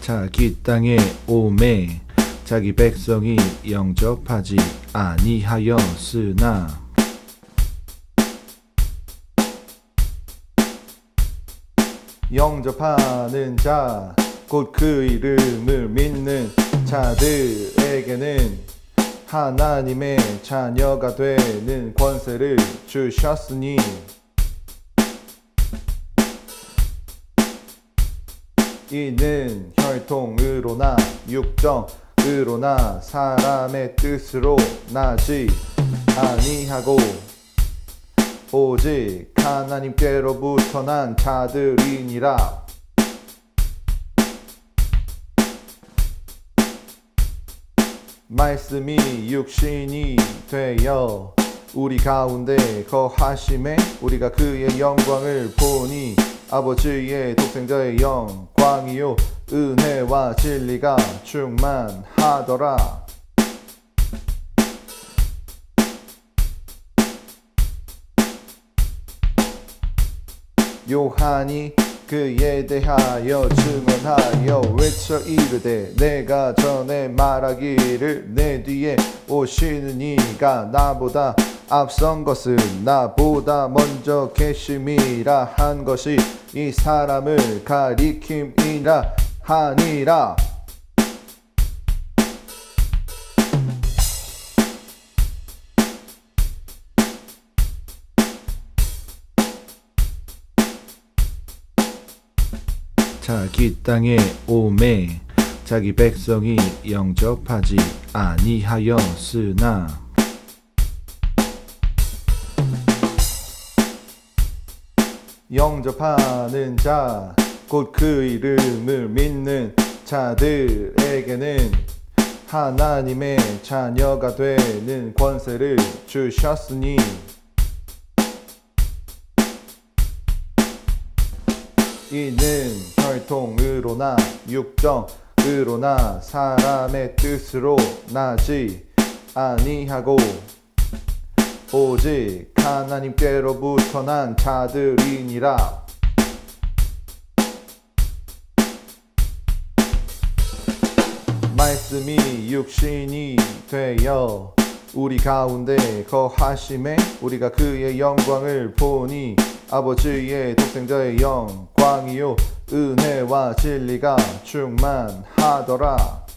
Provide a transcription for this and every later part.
자기 땅에 오매 자기 백성이 영접하지 아니하였으나. 영접하는 자 곧 그 이름을 믿는 자들에게는 하나님의 자녀가 되는 권세를 주셨으니 이는 혈통으로나 육정으로나 사람의 뜻으로 나지 아니하고 오직 하나님께로부터 난 자들이니라. 말씀이 육신이 되어 우리 가운데 거하심에 우리가 그의 영광을 보니 아버지의 독생자의 영광이요. 은혜와 진리가 충만하더라. 요한이 그에 대하여 증언하여 외쳐 이르되 내가 전에 말하기를 내 뒤에 오시는 이가 나보다 앞선 것은 나보다 먼저 계심이라 한 것이 이 사람을 가리킴이라 하니라. 자기 땅에 오매 자기 백성이 영접하지 아니하였으나 영접하는 자 곧 그 이름을 믿는 자들에게는 하나님의 자녀가 되는 권세를 주셨으니. 이는 혈통으로나 육정으로나 사람의 뜻으로 나지 아니하고 오직 하나님께로부터 난 자들이니라. 말씀이 육신이 되어 우리 가운데 거하심에 우리가 그의 영광을 보니 아버지의 독생자의 영광이요 은혜와 진리가 충만하더라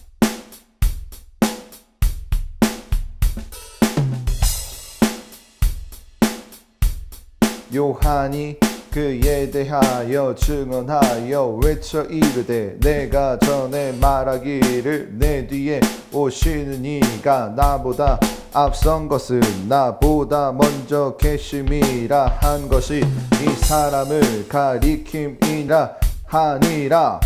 요한이 그에 대하여 증언하여 외쳐 이르되 내가 전에 말하기를 내 뒤에 오시는 이가 나보다 앞선 것은 나보다 먼저 계심이라 한 것이 이 사람을 가리킴이라 하니라